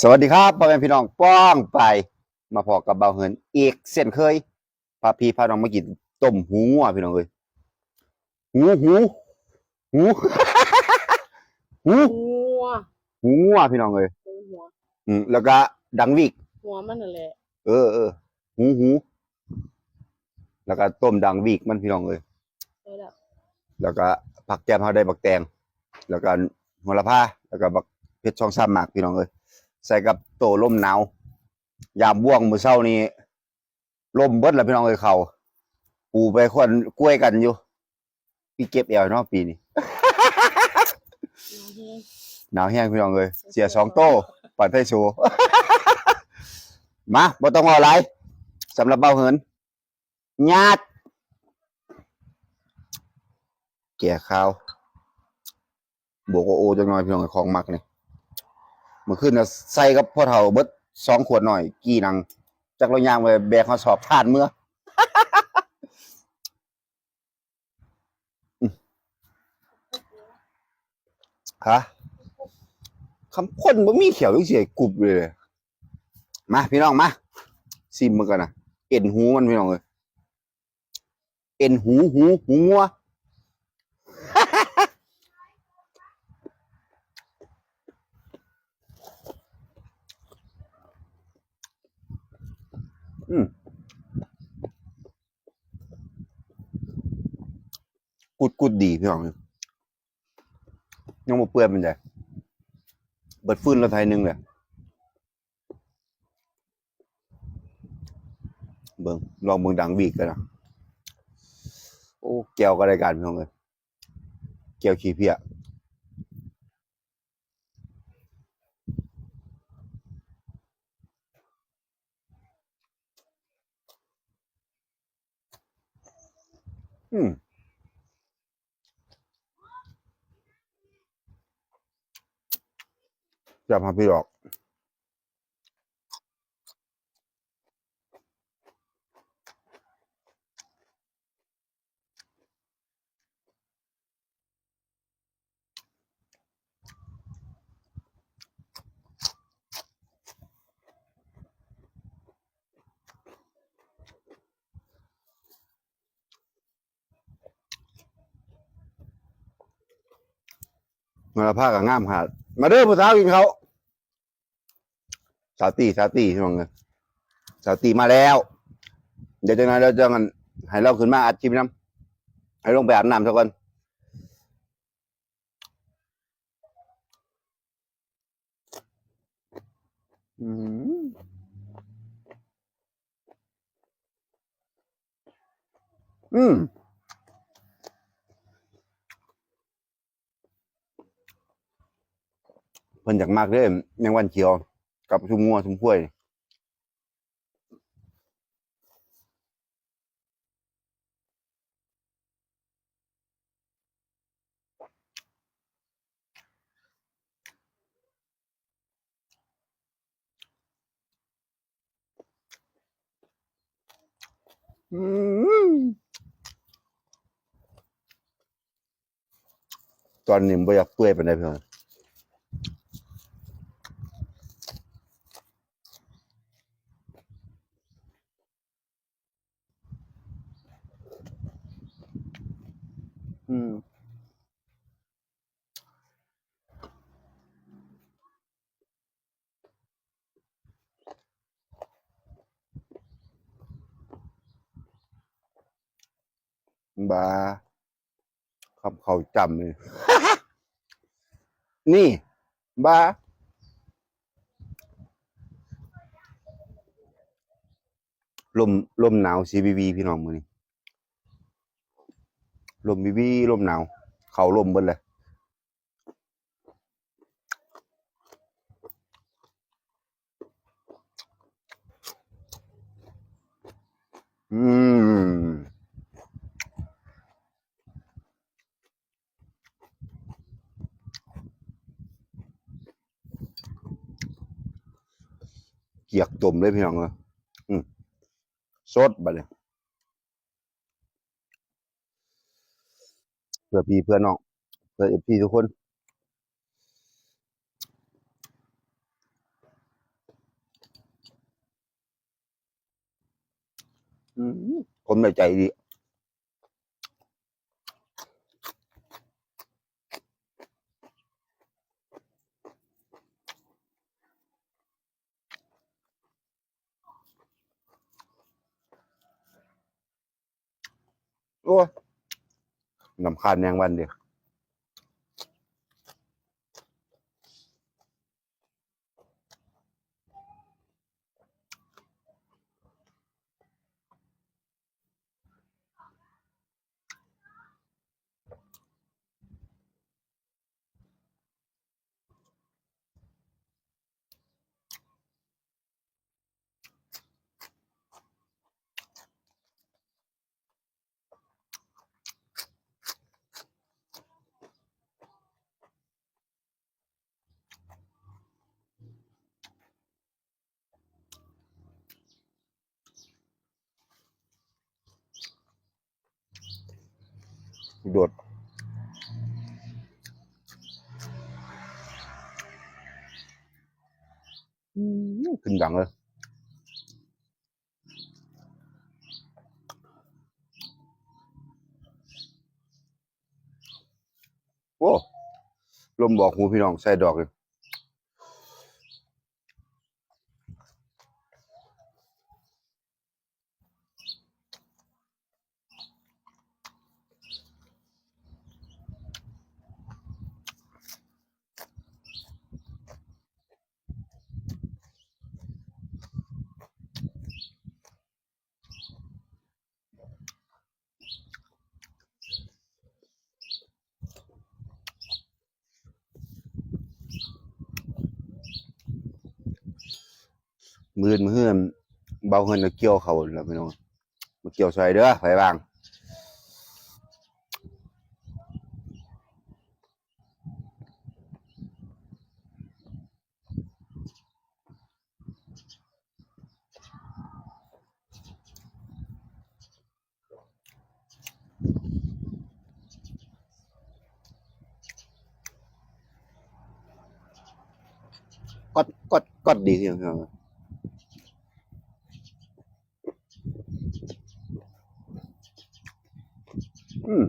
สวัสดีครับพ่อแม่พี่น้องป้องไป มาพอกับเบาเหินอีกเส้นเคยพาพี่พาน้องมากินต้มหูงัวพี่น้องเอ้ยหูหูหูหูหัวหูงัวพี่น้องเอ้ยหัวอืมแล้วก็ดังวิก หัวมันนั่นแหละเออเออหูหูแล้วก็ต้มดังวิกมันพี่น้องเอ้ยได้แล้วแล้วก็ผักแกมเฮาได้บักแตงแล้วก็โหระพาแล้วก็บัก เพชรช่องซ้ำหมากพี่น้องเอ้ยใส่กับโตล่มหนาว ยามบ่วงมื้อเช้านี้ล่มเบิดแล้วพี่น้องเอ้ยเขาปูไปคนกล้วยกันอยู่พี่เก็บแอวเนาะปีนี้หนาวแห้งพี่น้องเอ้ยเสียสองโต้ปัดไทโชมาบ่ต้องเอาอะไรสำหรับเบาเหินญาติแก่ข้าวบวกโอโอจังหน่อยพี่น้องเอ้ยของมักนี่เมื่อคืนน่ะใส่กับพ่อเฒ่าเบิดสองขวดหน่อย กี่หนังจักรยางไปแบกเขาสอบผ่านเมื่อฮะคำพ่นบ่มีเขียวยังเสียกรุบเลยมาพี่น้องมาซิมมันกันนะเอ็นหูมันพี่น้องเลยเอ็นหูหูหูงัว อืมกุดกุดดีพี่น้องยังบ่เปื่อยเป็นไงเบิดฟื้นเราไทยหนึงเลยเบิ่งลองเบิ่งดังบีกกันนะโอ้แก้วก็ได้การพี่น้องเลยแก้วขี้เพี้ย อืมจะพาพี่ดอก มาละผ้ากับง่ามขาดมาเด้อผู้สาวกินเขาสาวตีสาวตีพี่น้องเลยสาวตีมาแล้ว เดี๋ยวจังไงเราจะกันให้เราขึ้นมาอัดคลิปน้ำให้ลงไปอาบน้ำซะก่อนอืมอืม เพิ่นอยากมากเด้แมงวันเขียว กับชุมงัวชุมพ้วยอืมตอนนี้บ่อยากเปื่อยปานใดเพิ่น อืม บาคำเขาจำเลย นี่ บาลมลมหนาว CBV พี่น้องมือนี้ ลมวิวีลมหนาว เขาลมเบิดเลยอืมเกียกตุ่มเลยพี่น้องเลยอืมสดบัดเลย พื่อพี่เพื่อน้องเพื่อเอฟพีทุกคนคนในใจดีโอ้ นำคาญแมงวันเดียว โดดอืมขึ้นดังเลยโอ้ลมบอกหูพี่น้องใส่ดอกเลย มือนมือเบาเฮินเกี่ยวเขาแล้วพี่น้องมาเกี่ยวใส่เด้อไปบางก็ก็ก็ดีที่พี่น้อ อืม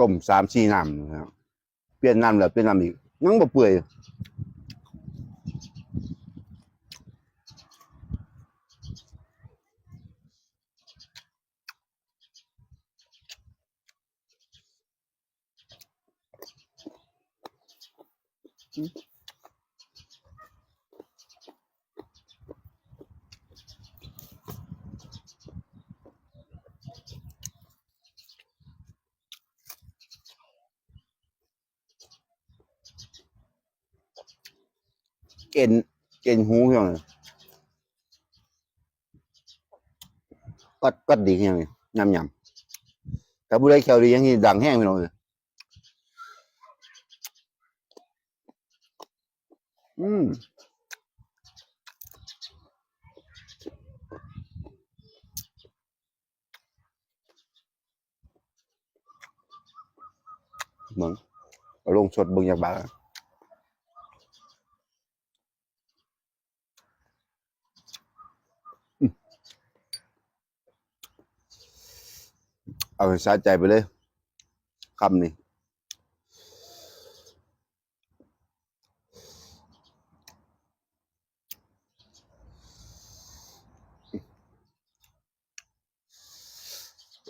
ต้มสามสี่น้ำนะครับเปลี่ยนน้ำแล้วเปลี่ยนน้ำอีกยังบ่เปื่อย เอ็นเอ็นหูพี่น้องก็ก็ดีที่ยังยำยำแต่ผู้ใดแควดี อยังนี้ดังแห้งพี่น้องเลยอืมเมือนเอาลงสดเบิ่งจากบ้าเอาให้สะใจไปเลยคำนี้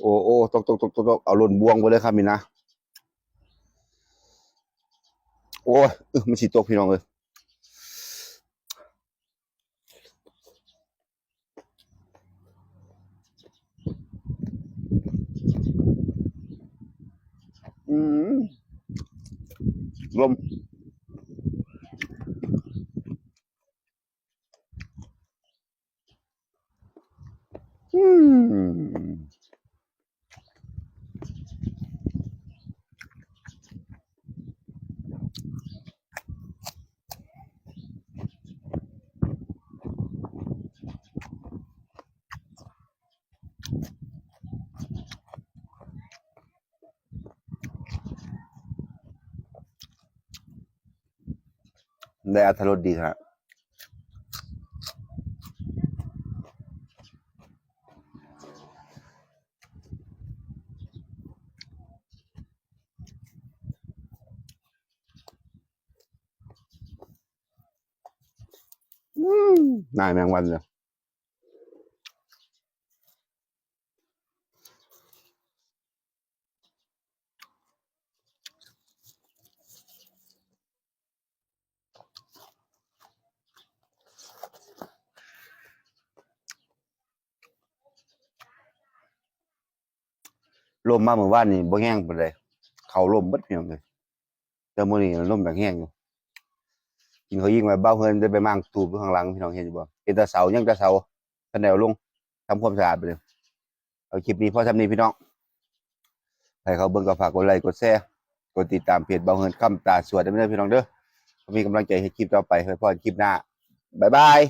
โอ้โอ้ตกตกตกตกเอาหล่นบวงไปเลยครับนี่นะโอ้ยเออมันสิตกพี่น้องเลยอืมลม ได้อัธรสดีครับนายแมงวันเลย ลมมาเมื่อวานนี่บ่แห้งปานใดเขาลมเบิดเพียงเลยแต่มื้อนี้ลมแบบแห้งอยู่กินเขายิงไว้เบ้าเฮินได้ไปมั่งตูบข้างหลังพี่น้องเห็นอยู่บ่เป็นแต่เสายังแต่เสาคะแนวลงทำความสะอาดไปเลยเอาคลิปนี้พอทำนี้พี่น้องใครเขาเบิ่งก็ฝากกดไลค์กดแชร์กดติดตามเพจเบ้าเฮินคำตาสวดได้ไหมเด้อพี่น้องเด้อมีกำลังใจให้คลิปต่อไปให้พอคลิปหน้าบ๊ายบาย